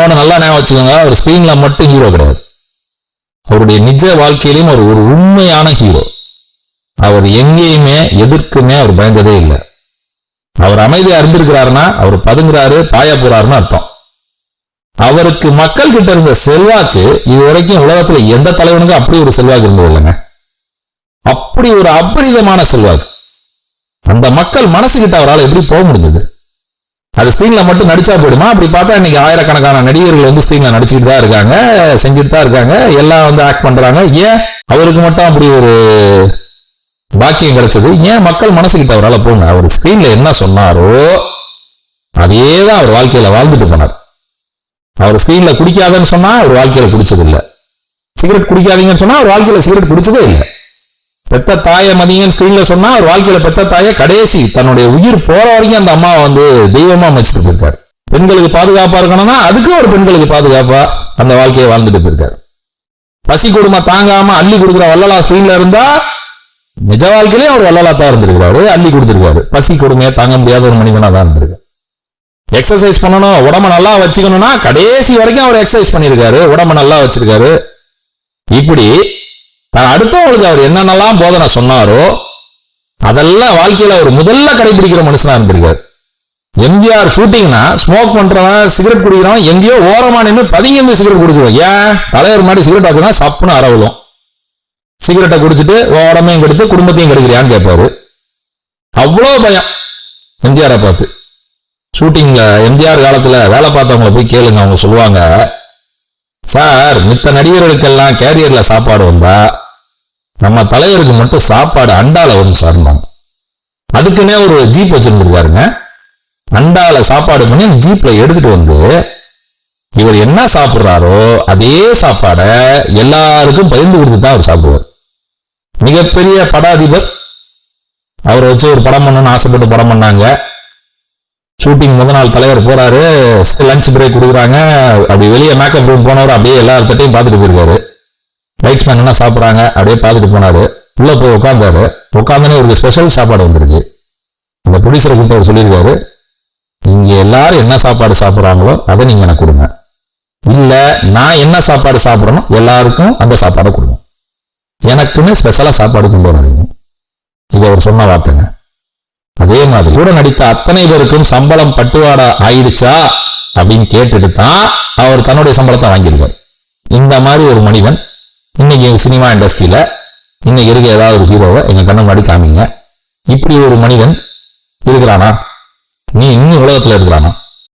இன்னொன்று நல்லா ஞாபகம் வச்சுக்கோங்க அவர் ஸ்க்ரீன்ல மட்டும் ஹீரோ கிடையாது. அவருடைய நிஜ வாழ்க்கையிலும் அவர் ஒரு உண்மையான ஹீரோ அவர் எங்கேயுமே எதற்குமே அவர் பயந்ததே இல்லை. அவர் அமைதியா இருந்திருக்கிறாருன்னா அவர் பதுங்குறாரு பாய போறாருன்னு அர்த்தம். அவருக்கு மக்கள் கிட்ட இருந்த செல்வாக்கு இது வரைக்கும் உலகத்துல எந்த தலைவனுக்கும் அப்படி ஒரு செல்வாக்கு இருந்தது இல்லைங்க. அப்படி ஒரு அபரிதமான செல்வாக்கு. அந்த மக்கள் மனசுகிட்ட அவரால் எப்படி போக முடிஞ்சது? அது ஸ்க்ரீனில் மட்டும் நடிச்சா போயிடுமா அப்படி பார்த்தா இன்னைக்கு ஆயிரக்கணக்கான நடிகர்கள் வந்து ஸ்க்ரீனில் நடிச்சுட்டு தான் இருக்காங்க செஞ்சுட்டு தான் இருக்காங்க. எல்லாம் வந்து ஆக்ட் பண்றாங்க. ஏன் அவருக்கு மட்டும் அப்படி ஒரு பாக்கியம் கிடைச்சது? ஏன் மக்கள் மனசுக்கிட்ட அவரால் போங்க அவர் ஸ்க்ரீன்ல என்ன சொன்னாரோ அதே தான் அவர் வாழ்க்கையில வாழ்ந்துட்டு போனார். அவர் ஸ்க்ரீன்ல குடிக்காதன்னு சொன்னா அவர் வாழ்க்கையில குடிச்சது சிகரெட் குடிக்காதீங்கன்னு சொன்னா அவர் வாழ்க்கையில சிகரெட் குடிச்சதே இல்லை. பெத்த தாயை மதியன்னு ஸ்கிரீன்ல சொன்னா அவர் வாழ்க்கையில பெத்த தாயை கடைசி தன்னுடைய உயிர் போற வரைக்கும் அந்த அம்மாவை வந்து தெய்வமா அமைச்சிட்டு போயிருக்காரு. பெண்களுக்கு பாதுகாப்பா இருக்கணும்னா அதுக்கும் ஒரு பெண்களுக்கு பாதுகாப்பா அந்த வாழ்க்கையை வாழ்ந்துட்டு போயிருக்காரு. பசி கொடுமை தாங்காம அள்ளி கொடுக்குற வள்ளலா ஸ்கிரீன்ல இருந்தா நிஜ வாழ்க்கையிலேயே அவர் வள்ளலா தான் இருந்திருக்காரு அள்ளி கொடுத்துருக்காரு. பசி கொடுமையை தாங்க முடியாத ஒரு மனிதனா தான் இருந்திருக்காரு. எக்ஸசைஸ் பண்ணணும் உடம்ப நல்லா வச்சுக்கணும்னா கடைசி வரைக்கும் அவர் எக்ஸசைஸ் பண்ணியிருக்காரு உடம்ப நல்லா வச்சிருக்காரு. இப்படி தான் அடுத்தவங்களுக்கு அவர் என்னென்னலாம் போதனை சொன்னாரோ அதெல்லாம் வாழ்க்கையில் அவர் முதல்ல கடைபிடிக்கிற மனுஷனாக இருந்திருக்காரு. எம்ஜிஆர் ஷூட்டிங்னா ஸ்மோக் பண்ணுறவன் சிகரெட் குடிக்கிறவன் எங்கேயோ ஓரமா நின்று பதுங்கி இருந்து சிகரெட் குடிச்சிருவோம் ஏன்? தலைவர் மாதிரி சிகரெட் ஆச்சுன்னா சப்புன்னு அறவலும். சிகரெட்டை குடிச்சிட்டு உடம்பையும் கெடுத்து குடும்பத்தையும் கெடுக்கிறியான்னு கேட்பாரு. அவ்வளோ பயம் எம்ஜிஆரை பார்த்து. ஷூட்டிங்கில் எம்ஜிஆர் காலத்தில் வேலை பார்த்தவங்களை போய் கேளுங்க அவங்க சொல்லுவாங்க. சார் மித்த நடிகர்களுக்கெல்லாம் கேரியர்ல சாப்பாடு வந்தா நம்ம தலைவருக்கு மட்டும் சாப்பாடு அண்டால வரும் சார் அதுக்குன்னே ஒரு ஜீப் வச்சிருந்துருக்காருங்க. அண்டால சாப்பாடு பண்ணி அந்த ஜீப்ல எடுத்துட்டு வந்து இவர் என்ன சாப்பிட்றாரோ அதே சாப்பாடை எல்லாருக்கும் பகிர்ந்து கொடுத்து தான் அவர் சாப்பிடுவார். மிகப்பெரிய படாதிபர். அவரை வச்சு ஒரு படம் பண்ணணும்னு ஆசைப்பட்டு படம் பண்ணாங்க. ஷூட்டிங் முத நாள் தலைவர் போறாரு. லஞ்ச் பிரேக் கொடுக்குறாங்க. அப்படி வெளியே மேக்கப் ரூம் போனவர் அப்படியே எல்லார்த்தட்டையும் பார்த்துட்டு போயிருக்காரு. லைட்ஸ் மேன் என்ன சாப்பிட்றாங்க? அப்படியே பார்த்துட்டு போனாரு. உள்ள போய் உட்காந்தாரு உட்காந்தனே ஒரு ஸ்பெஷல் சாப்பாடு வந்திருக்கு. அந்த ப்ரொடியூசரை கூப்பிட்டு அவர் சொல்லியிருக்காரு. நீங்க எல்லாரும் என்ன சாப்பாடு சாப்பிட்றாங்களோ அதை நீங்க எனக்கு கொடுங்க. இல்ல நான் என்ன சாப்பாடு சாப்பிடணும் எல்லாருக்கும் அந்த சாப்பாடை கொடுங்க. எனக்குன்னு ஸ்பெஷலா சாப்பாடு கொண்டு வராதிங்க. இது அவர் சொன்ன வார்த்தைங்க. அதே மாதிரி கூட நடித்த அத்தனை பேருக்கும் சம்பளம் பட்டுவாடா ஆயிடுச்சா அப்படின்னு கேட்டுட்டு தான் அவர் தன்னுடைய சம்பளத்தை வாங்கியிருக்கார். இந்த மாதிரி ஒரு மனிதன் இன்னைக்கு சினிமா இண்டஸ்ட்ரியில் இன்னைக்கு இருக்க ஏதாவது ஒரு ஹீரோவை எங்கள் கண்ணு முன்னாடி காமிங்க. இப்படி ஒரு மனிதன் இருக்கிறானா? நீ இன்னும் உலகத்தில் இருக்கிறானா?